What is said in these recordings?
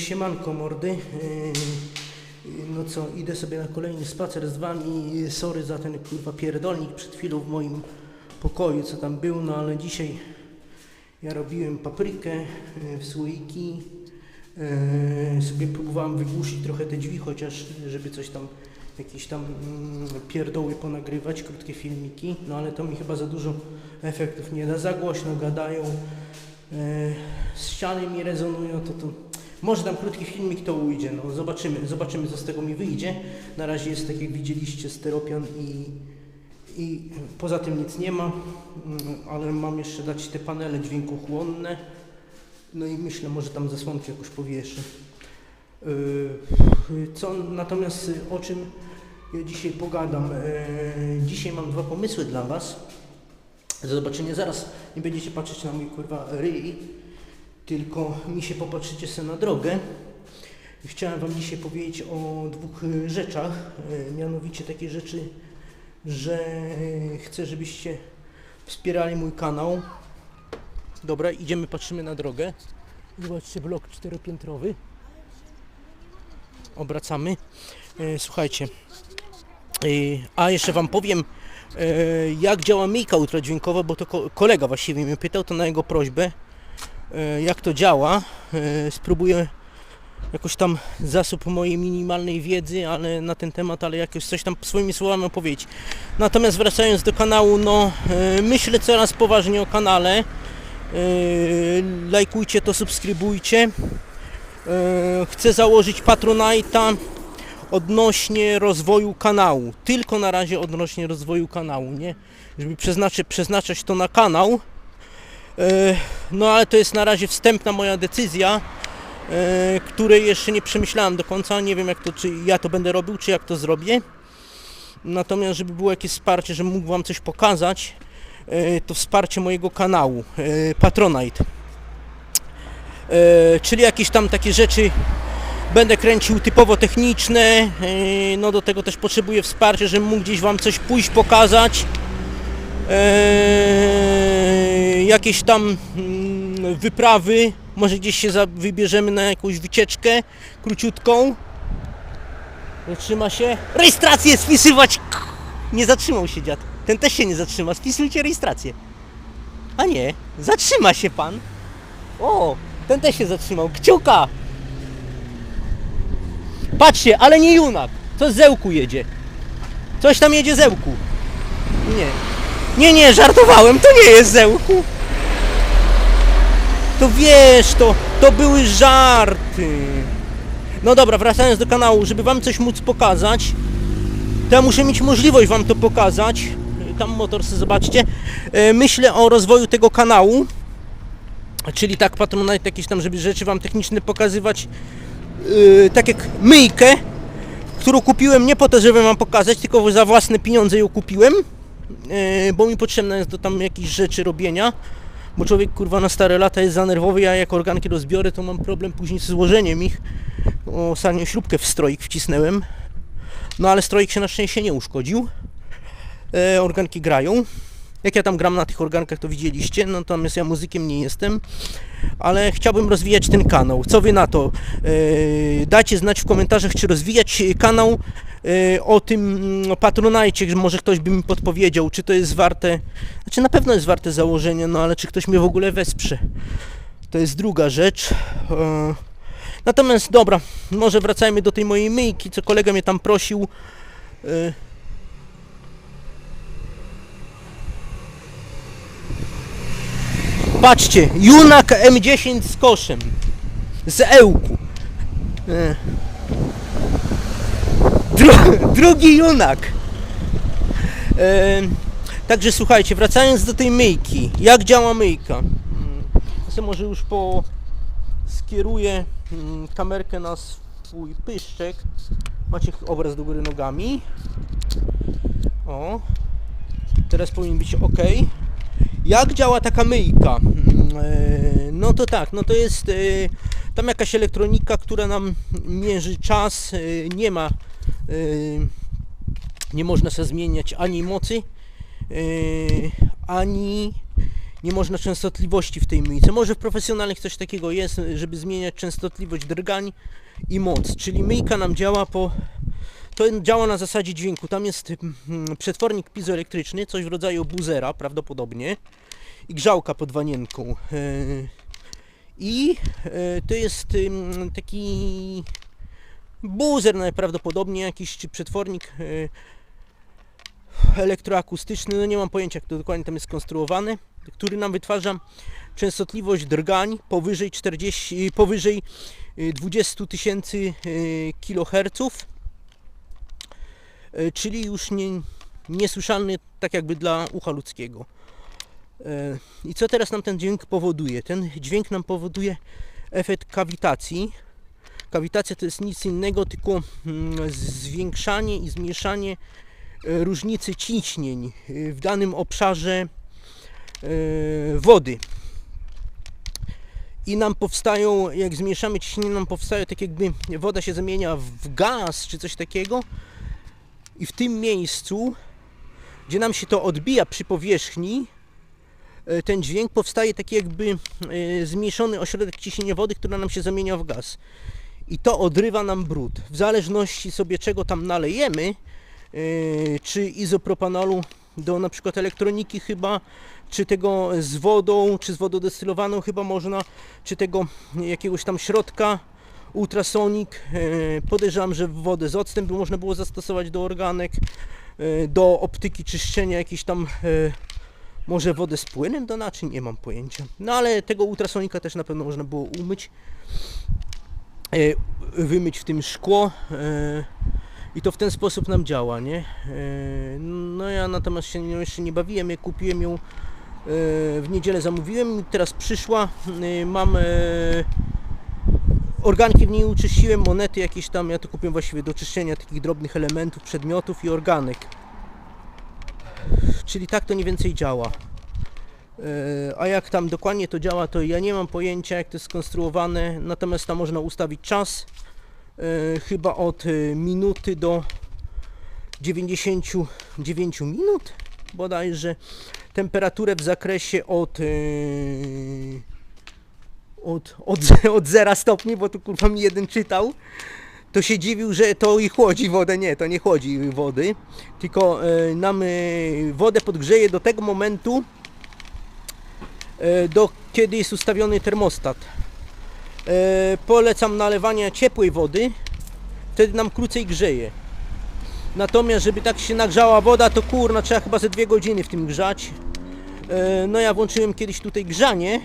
siemanko mordy. Yy, No co, idę sobie na kolejny spacer z wami. Sorry za ten kurwa pierdolnik przed chwilą w moim pokoju, co tam był, no ale dzisiaj ja robiłem paprykę yy, w słoiki. Yy, sobie próbowałem wygłuszyć trochę te drzwi, chociaż żeby coś tam, jakieś tam mm, pierdoły ponagrywać, krótkie filmiki, no ale to mi chyba za dużo efektów nie da. Za głośno gadają, e, ściany mi rezonują, to, to może tam krótki filmik to ujdzie, no zobaczymy, zobaczymy co z tego mi wyjdzie. Na razie jest tak jak widzieliście steropian i, i poza tym nic nie ma, mm, ale mam jeszcze dać te panele dźwiękochłonne, no i myślę może tam zasłonki jakoś powieszę. Yy, Co natomiast o czym ja dzisiaj pogadam? Yy, Dzisiaj mam dwa pomysły dla Was. Do zobaczenia zaraz. Nie będziecie patrzeć na mój kurwa ryj, tylko mi się popatrzycie sobie na drogę. Chciałem Wam dzisiaj powiedzieć o dwóch rzeczach, y, mianowicie takie rzeczy, że y, chcę, żebyście wspierali mój kanał. Dobra, idziemy, patrzymy na drogę. Zobaczcie, blok czteropiętrowy. Obracamy. E, Słuchajcie, e, a jeszcze Wam powiem, e, jak działa myjka ultradźwiękowa, bo to ko- kolega właściwie mnie pytał, to na jego prośbę, e, jak to działa. E, Spróbuję jakoś tam zasób mojej minimalnej wiedzy, ale na ten temat, ale jakoś coś tam swoimi słowami opowiedzieć. Natomiast wracając do kanału, no e, myślę coraz poważnie o kanale. E, Lajkujcie to, subskrybujcie. E, Chcę założyć Patronite'a odnośnie rozwoju kanału. Tylko na razie odnośnie rozwoju kanału, nie? Żeby przeznaczy, przeznaczać to na kanał. E, No ale to jest na razie wstępna moja decyzja, e, której jeszcze nie przemyślałem do końca. Nie wiem jak to, czy ja to będę robił, czy jak to zrobię. Natomiast żeby było jakieś wsparcie, żebym mógł Wam coś pokazać, e, to wsparcie mojego kanału, Patronite. Czyli jakieś tam takie rzeczy będę kręcił typowo techniczne, no do tego też potrzebuję wsparcia, żebym mógł gdzieś Wam coś pójść pokazać. E, jakieś tam mm, wyprawy, może gdzieś się wybierzemy na jakąś wycieczkę króciutką. Zatrzyma się. Rejestrację spisywać! Nie zatrzymał się dziad. Ten też się nie zatrzyma. Spisujcie rejestrację. A nie, zatrzyma się pan. O, ten też się zatrzymał. Kciuka! Patrzcie, ale nie junak. To z zełku jedzie. Coś tam jedzie zełku. Nie. Nie, nie, żartowałem. To nie jest zełku. To wiesz, to, to były żarty. No dobra, wracając do kanału, żeby wam coś móc pokazać, to ja muszę mieć możliwość wam to pokazać. Tam motor sobie zobaczcie. E, Myślę o rozwoju tego kanału. Czyli tak Patronite jakieś tam, żeby rzeczy wam techniczne pokazywać. Yy, tak jak myjkę, którą kupiłem nie po to, żeby wam pokazać, tylko za własne pieniądze ją kupiłem. Yy, bo mi potrzebne jest do tam jakichś rzeczy robienia. Bo człowiek kurwa na stare lata jest za nerwowy, ja jak organki rozbiorę, to mam problem później z złożeniem ich. O, Ostatnio śrubkę w stroik wcisnąłem. No ale stroik się na szczęście nie uszkodził. E, organki grają. Jak ja tam gram na tych organkach, to widzieliście, natomiast ja muzykiem nie jestem, ale chciałbym rozwijać ten kanał. Co wy na to? E, dajcie znać w komentarzach, czy rozwijać kanał e, o tym mm, Patronajcie, że może ktoś by mi podpowiedział, czy to jest warte, znaczy na pewno jest warte założenia, no ale czy ktoś mnie w ogóle wesprze. To jest druga rzecz. E, Natomiast dobra, może wracajmy do tej mojej myjki, co kolega mnie tam prosił. E, Patrzcie, Junak M10 z koszem. Z Ełku. E. Dru, drugi Junak. E, Także słuchajcie, wracając do tej myjki. Jak działa myjka? Mm, Ja sobie może już po skieruję mm, kamerkę na swój pyszczek. Macie obraz do góry nogami. O. Teraz powinien być ok. Jak działa taka myjka? Mm, e, No to tak, no to jest e, tam jakaś elektronika, która nam mierzy czas. e, Nie ma, nie można sobie zmieniać ani mocy, ani nie można częstotliwości w tej myjce. Może w profesjonalnych coś takiego jest, żeby zmieniać częstotliwość drgań i moc. Czyli myjka nam działa po. To działa na zasadzie dźwięku. Tam jest mm, przetwornik pizoelektryczny, coś w rodzaju buzera prawdopodobnie i grzałka pod wanienką. E, I e, to jest taki buzer najprawdopodobniej, jakiś przetwornik e, elektroakustyczny, no nie mam pojęcia jak to dokładnie tam jest skonstruowane, który nam wytwarza częstotliwość drgań powyżej 40, powyżej y, 20 tysięcy y, czyli już nie, niesłyszalny tak jakby dla ucha ludzkiego. E, I co teraz nam ten dźwięk powoduje? Ten dźwięk nam powoduje efekt kawitacji. Kawitacja to jest nic innego, tylko mm, zwiększanie i zmniejszanie e, różnicy ciśnień e, w danym obszarze e, wody. I nam powstają, jak zmniejszamy ciśnienie, nam powstaje tak jakby woda się zamienia w gaz czy coś takiego. I w tym miejscu, gdzie nam się to odbija przy powierzchni, e, ten dźwięk powstaje taki jakby e, zmniejszony ośrodek ciśnienia wody, który nam się zamienia w gaz. I to odrywa nam brud. W zależności sobie czego tam nalejemy, e, czy izopropanolu do na przykład elektroniki chyba, czy tego z wodą, czy z wodą destylowaną chyba można, czy tego jakiegoś tam środka ultrasonic. E, Podejrzewam, że wodę z octem by można było zastosować do organek, e, do optyki czyszczenia jakiś tam e, może wodę z płynem do naczyń, nie mam pojęcia. No ale tego ultrasonika też na pewno można było umyć, wymyć w tym szkło. i to w ten sposób nam działa, nie? No ja natomiast się jeszcze nie bawiłem, ja kupiłem ją w niedzielę zamówiłem, teraz przyszła, mam organki w niej uczyściłem, monety jakieś tam, ja to kupiłem właściwie do czyszczenia takich drobnych elementów, przedmiotów i organek. Czyli tak to mniej więcej działa. E, A jak tam dokładnie to działa, to ja nie mam pojęcia jak to jest skonstruowane, natomiast tam można ustawić czas, e, chyba od e, minuty do 99 minut bodajże temperaturę w zakresie od od, od, od 0 stopni, bo tu kurwa mi jeden czytał to się dziwił, że to i chłodzi wodę. Nie, to nie chłodzi wody, tylko e, nam e, wodę podgrzeje do tego momentu, e, do kiedy jest ustawiony termostat. E, polecam nalewanie ciepłej wody, wtedy nam krócej grzeje. Natomiast, żeby tak się nagrzała woda, to kurna, trzeba chyba ze dwie godziny w tym grzać. E, no ja włączyłem kiedyś tutaj grzanie,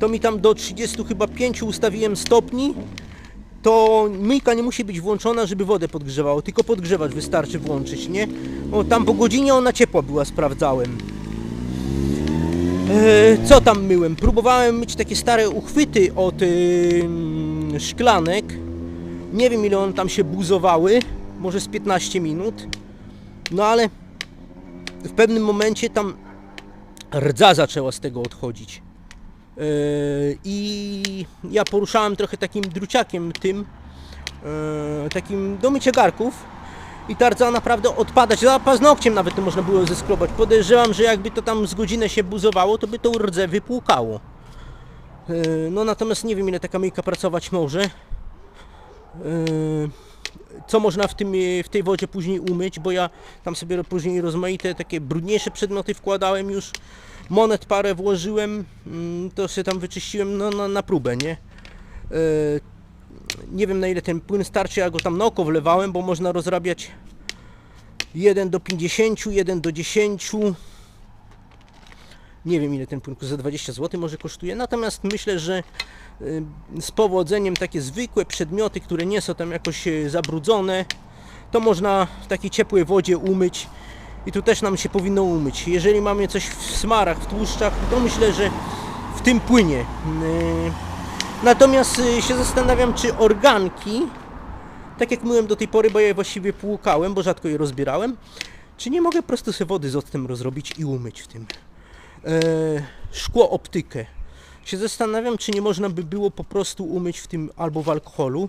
to mi tam do 30 chyba 5 ustawiłem stopni, to myjka nie musi być włączona, żeby wodę podgrzewało, tylko podgrzewacz wystarczy włączyć, nie? O, tam po godzinie ona ciepła była, sprawdzałem. E, co tam myłem? Próbowałem myć takie stare uchwyty od ym, szklanek. Nie wiem ile one tam się buzowały, może z 15 minut. No ale w pewnym momencie tam rdza zaczęła z tego odchodzić. Yy, I ja poruszałem trochę takim druciakiem tym, yy, takim do mycia garków i ta rdza naprawdę odpadać, za paznokciem nawet to można było zeskrobać. Podejrzewam, że jakby to tam z godzinę się buzowało, to by tą rdzę wypłukało. Yy, No natomiast nie wiem ile taka myjka pracować może. Yy, Co można w, tym, w tej wodzie później umyć, bo ja tam sobie później rozmaite takie brudniejsze przedmioty wkładałem już monet parę włożyłem, mm, to się tam wyczyściłem no, na, na próbę, nie? E, nie wiem na ile ten płyn starczy, ja go tam na oko wlewałem, bo można rozrabiać 1 do 50, 1 do 10. Nie wiem ile ten płyn za 20 zł może kosztuje, natomiast myślę, że y, z powodzeniem takie zwykłe przedmioty, które nie są tam jakoś e, zabrudzone, to można w takiej ciepłej wodzie umyć i tu też nam się powinno umyć. Jeżeli mamy coś w smarach, w tłuszczach, to myślę, że w tym płynie. Yy, Natomiast się zastanawiam, czy organki, tak jak myłem do tej pory, bo ja je właściwie płukałem, bo rzadko je rozbierałem, czy nie mogę po prostu sobie wody z octem rozrobić i umyć w tym. Yy, Szkło optykę. Się zastanawiam, czy nie można by było po prostu umyć w tym albo w alkoholu,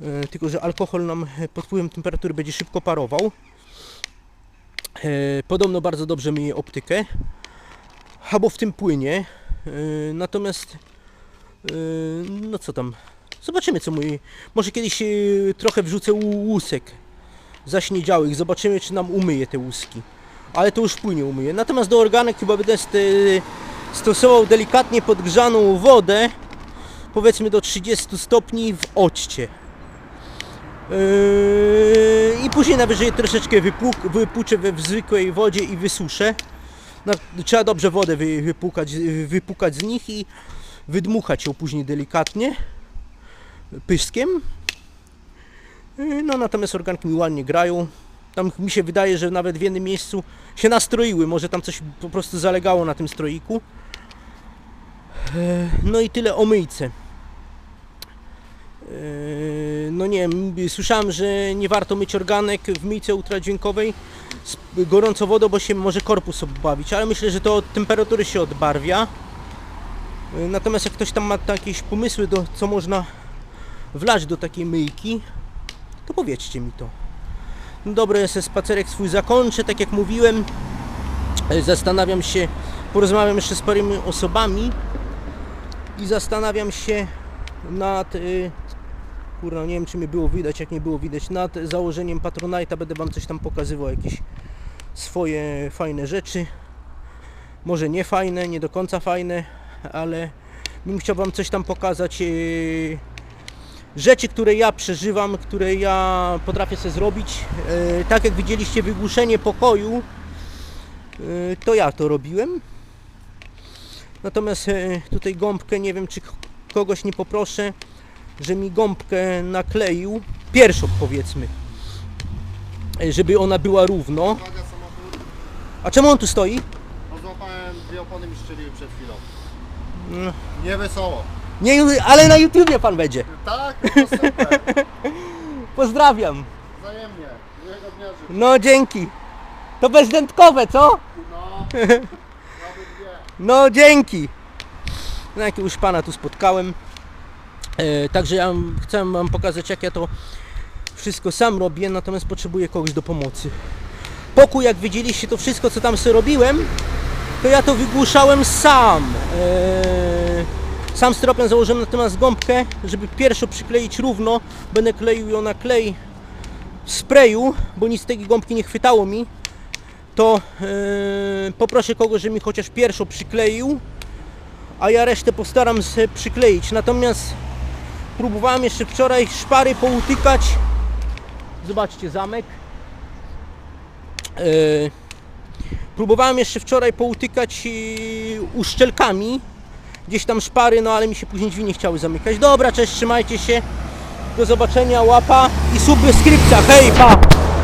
yy, tylko że alkohol nam pod wpływem temperatury będzie szybko parował. E, Podobno bardzo dobrze myje optykę. albo w tym płynie. Natomiast no co tam? Zobaczymy co mój. Może kiedyś trochę wrzucę łu- łusek zaśniedziałych. Zobaczymy czy nam umyje te łuski. Ale to już płynie umyje. Natomiast do organek chyba będę st- stosował delikatnie podgrzaną wodę. Powiedzmy do 30 stopni w occie. Yy, I później najwyżej troszeczkę wypłuk, wypuczę we zwykłej wodzie i wysuszę. No, trzeba dobrze wodę wy, wypłukać, wypukać z nich i wydmuchać ją później delikatnie pyskiem. Yy, No natomiast organki mi ładnie grają. Tam mi się wydaje, że nawet w jednym miejscu się nastroiły. Może tam coś po prostu zalegało na tym stroiku. Yy, No i tyle o myjce. Yy, No nie wiem, słyszałem, że nie warto myć organek w myjce ultradźwiękowej z wodą, bo się może korpus obbawić, ale myślę, że to od temperatury się odbarwia. Yy, Natomiast jak ktoś tam ma jakieś pomysły, do, co można wlać do takiej myjki, to powiedzcie mi to. No dobra, ja sobie spacerek swój zakończę, tak jak mówiłem. Yy, Zastanawiam się, porozmawiam jeszcze z paroma osobami i zastanawiam się nad... Yy, kurwa, nie wiem czy mnie było widać, jak nie było widać, nad założeniem Patronite'a będę Wam coś tam pokazywał, jakieś swoje fajne rzeczy. Może nie fajne, nie do końca fajne, ale bym chciał Wam coś tam pokazać. Rzeczy, które ja przeżywam, które ja potrafię sobie zrobić. Yy, Tak jak widzieliście wygłuszenie pokoju, yy, to ja to robiłem. Natomiast yy, tutaj gąbkę, nie wiem czy kogoś nie poproszę, że mi gąbkę nakleił, pierwszą powiedzmy, e, żeby ona była równo. A czemu on tu stoi? bo złapałem dwie opony mi strzeliły przed chwilą. No. Nie wesoło. Nie, ale na YouTubie pan będzie. Tak, no to super. Pozdrawiam. Wzajemnie. Miłego dnia życzę. No dzięki. To bezdętkowe, co? No. No dzięki. No jakiegoś pana tu spotkałem. E, także ja chcę wam pokazać jak ja to wszystko sam robię, natomiast potrzebuję kogoś do pomocy. Pokój jak widzieliście to wszystko co tam sobie robiłem, to ja to wygłuszałem sam. E, sam stropem założyłem natomiast gąbkę, żeby pierwszą przykleić równo, będę kleił ją na klej w sprayu, bo nic z tej gąbki nie chwytało mi to e, poproszę kogoś, żeby mi chociaż pierwszą przykleił, a ja resztę postaram się przykleić. Natomiast próbowałem jeszcze wczoraj szpary poutykać. Zobaczcie zamek. E, próbowałem jeszcze wczoraj poutykać e, uszczelkami. Gdzieś tam szpary, no ale mi się później drzwi nie chciały zamykać. Dobra, cześć, trzymajcie się. Do zobaczenia, łapa i subskrypcja. Hej, pa!